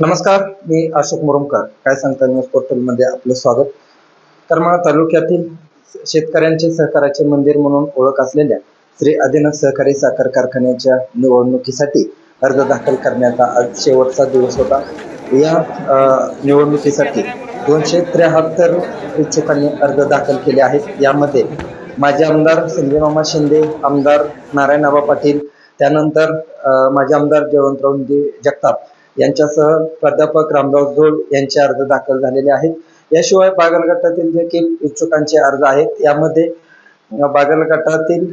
नमस्कार मी अशोक मुरुमकर. काय सांगता न्यूज पोर्टलमध्ये आपलं स्वागत. करमाळा तालुक्यातील शेतकऱ्यांचे सहकाराचे मंदिर म्हणून ओळख असलेल्या श्री आदिनाथ सहकारी साखर कारखान्याच्या निवडणुकीसाठी अर्ज दाखल करण्याचा आज शेवटचा दिवस होता. या निवडणुकीसाठी दोनशे त्र्याहत्तर इच्छुकांनी अर्ज दाखल केले आहेत. यामध्ये माझे आमदार संजयमामा शिंदे आमदार नारायणआबा पाटील त्यानंतर माझे आमदार जयवंतरावजी जगताप यांच्यासह प्राध्यापक रामराव जोड यांचे अर्ज दाखल झालेले आहेत. याशिवाय बागल गटातील देखील इच्छुकांचे अर्ज आहेत यामध्ये बागल गटातील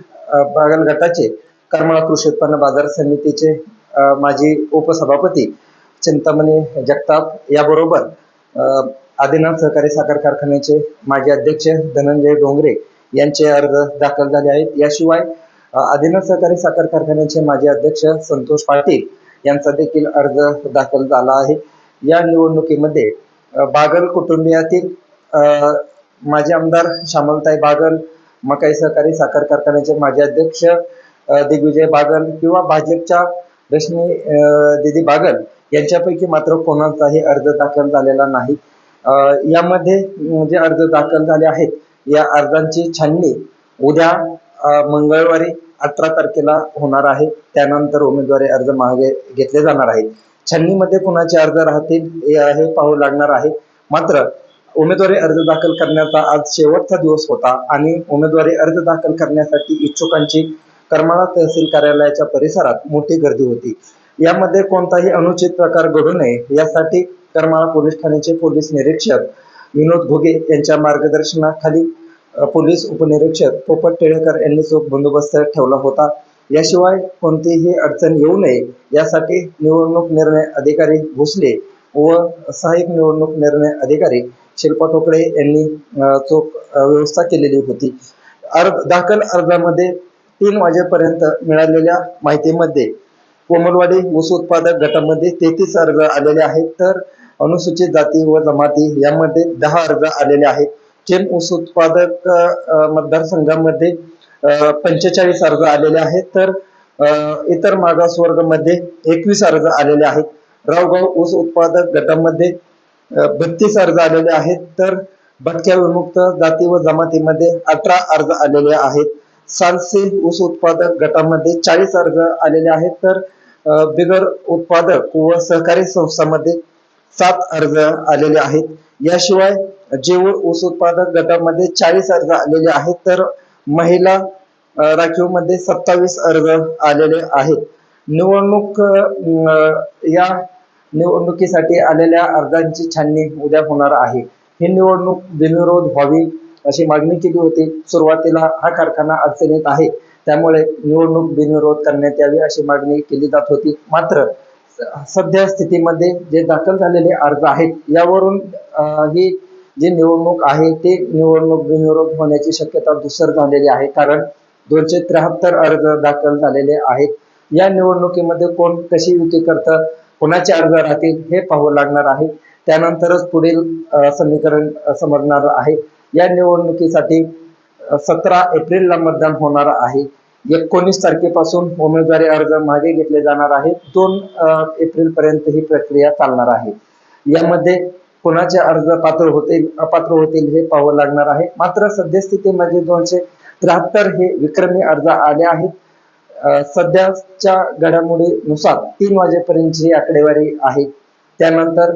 बागल गटाचे करमाळा कृषी उत्पन्न बाजार समितीचे माजी उपसभापती चिंतामणी जगताप याबरोबर आदिनाथ सहकारी साखर कारखान्याचे माजी अध्यक्ष धनंजय डोंगरे यांचे अर्ज दाखल झाले आहेत. याशिवाय आदिनाथ सहकारी साखर कारखान्याचे माजी अध्यक्ष संतोष पाटील यांचा देखील अर्ज दाखल झाला आहे. या निवडणुकीमध्ये बागल कुटुंबियातील माजी आमदार श्यामलताई बागल मकाई सहकारी साखर कारखान्याचे माजी अध्यक्ष दिग्विजय बागल किंवा भाजपच्या रश्मी दिदी बागल यांच्यापैकी मात्र कोणाचाही अर्ज दाखल झालेला नाही. यामध्ये जे अर्ज दाखल झाले आहेत या अर्जांची छाननी उद्या मंगळवारी अठरा तारखेला होणार आहे. त्यानंतर उमेदवारी अर्ज मागे घेतले जाणार आहेत. छन्नीमध्ये कुणाचे अर्ज राहतील हे पाहू लागणार आहे. मात्र उमेदवारी अर्ज दाखल करण्याचा आज शेवटचा दिवस होता आणि उमेदवारी अर्ज दाखल करण्यासाठी इच्छुकांची करमाळा तहसील कार्यालयाच्या परिसरात मोठी गर्दी होती. यामध्ये कोणताही अनुचित प्रकार घडू नये यासाठी करमाळा पोलीस ठाण्याचे पोलीस निरीक्षक विनोद घुगे यांच्या मार्गदर्शनाखाली पोलीस उपनिरीक्षक पोपट टिळेकर यांनी चोख बंदोबस्त ठेवला होता याशिवाय कोणतीही अडचण येऊ नये यासाठी निवडणूक निर्णय अधिकारी भोसले व सहाय्यक निवडणूक निर्णय अधिकारी शिल्पा ठोकळे यांनी चोख व्यवस्था केलेली होती. अर्ज दाखल अर्जामध्ये तीन वाजेपर्यंत मिळालेल्या माहितीमध्ये कोमलवाडी ऊस उत्पादक गटामध्ये तेहतीस अर्ज आलेले आहेत तर अनुसूचित जाती व जमाती यामध्ये दहा अर्ज आलेले आहेत. केम ऊस उत्पादक मतदारसंघामध्ये पंचेचाळीस अर्ज आलेले आहेत. तर इतर मागास वर्गामध्ये एकवीस अर्ज आलेले आहेत. रावगाव ऊस उत्पादक गटामध्ये बत्तीस अर्ज आलेले आहेत. तर भटक्या विमुक्त जाती व जमातीमध्ये अठरा अर्ज आलेले आहेत. सालसे ऊस उत्पादक गटामध्ये चाळीस अर्ज आलेले आहेत. तर बिगर उत्पादक व सहकारी संस्थांमध्ये सात अर्ज आलेले आहेत. याशिवाय जेऊळ ऊस उत्पादक गटामध्ये चाळीस अर्ज आलेले आहेत तर महिला राखीवमध्ये सत्तावीस अर्ज आलेले आहेत. निवडणूक या निवडणुकीसाठी आलेल्या अर्जांची छाननी उद्या होणार आहे. ही निवडणूक बिनविरोध व्हावी अशी मागणी केली होती. सुरुवातीला हा कारखाना अडचणीत आहे. त्यामुळे निवडणूक बिनविरोध करण्यात यावी अशी मागणी केली जात होती. मात्र सध्या स्थितीमध्ये जे दाखल झालेले अर्ज आहेत यावरून ही जी निवडणूक आहे ते निवडणूक बिनविरोध होण्याची शक्यता दुसर झालेली आहे. कारण दोनशे त्र्याहत्तर अर्ज दाखल झालेले आहेत. या निवडणुकीमध्ये कोण कशी युती करतं कोणाचे अर्ज राहतील हे पाहावं लागणार आहे. त्यानंतरच पुढील समीकरण समजणार आहे. या निवडणुकीसाठी सतरा एप्रिलला मतदान होणार आहे. एकोणीस तारखेपासून उमेदवारी अर्ज मागे घेतले जाणार आहेत. दोन एप्रिल पर्यंत ही प्रक्रिया चालणार आहे. यामध्ये कोणाचे अर्ज पात्र होतील अपात्र होतील हे पाहावं लागणार आहे. मात्र सद्यस्थितीमध्ये दोनशे त्र्याहत्तर हे विक्रमी अर्ज आले आहेत. सध्याच्या घडामोडीनुसार तीन वाजेपर्यंतची ही आकडेवारी आहे. त्यानंतर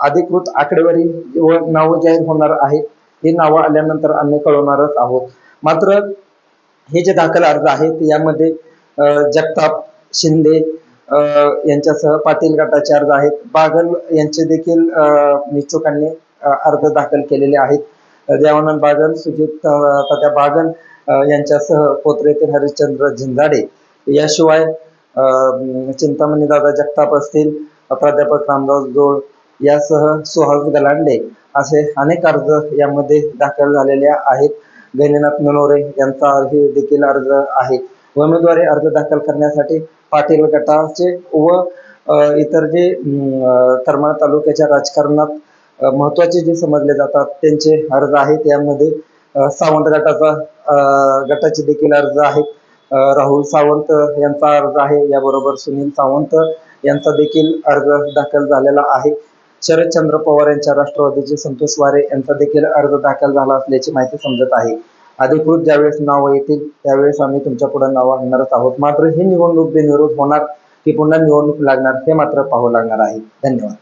अधिकृत आकडेवारी व नावं जाहीर होणार आहेत ही नावं आल्यानंतर आम्ही कळवणारच आहोत. मात्र हे जे दाखल अर्ज आहेत यामध्ये जगताप शिंदे यांच्यासह पाटील गटाचे अर्ज आहेत. बागल यांचे देखील अ, अर्ज दाखल केलेले आहेत. देवानंद बागल सुजित तात्या बागल यांच्यासह पोत्रेतील हरिश्चंद्र झिंजाडे याशिवाय चिंतामणी दादा जगताप असतील प्राध्यापक रामदास जोड यासह सुहास गलांडे असे अनेक अर्ज यामध्ये दाखल झालेले आहेत. गणिनाथ मनोरे यांचा देखील अर्ज आहे. उमेदवारी अर्ज दाखल करण्यासाठी पाटील गटाचे व इतर जे अं, करमाळा तालुक्याच्या राजकारणात महत्त्वाचे जे समजले जातात त्यांचे अर्ज आहेत. यामध्ये सावंत गटाचा गटाचे देखील अर्ज आहेत. राहुल सावंत यांचा अर्ज आहे. याबरोबर सुनील सावंत यांचा देखील अर्ज दाखल झालेला आहे. शरदचंद्र पवार यांच्या राष्ट्रवादीचे संतोष वारे यांचा देखील अर्ज दाखल झाला असल्याची माहिती समजत आहे. अधिकृत ज्यावेळेस नावं येतील त्यावेळेस आम्ही तुमच्यापुढे नावं आणणारच आहोत. मात्र ही निवडणूक बिनविरोध होणार की पुन्हा निवडणूक लागणार हे मात्र पाहावं लागणार आहे. धन्यवाद.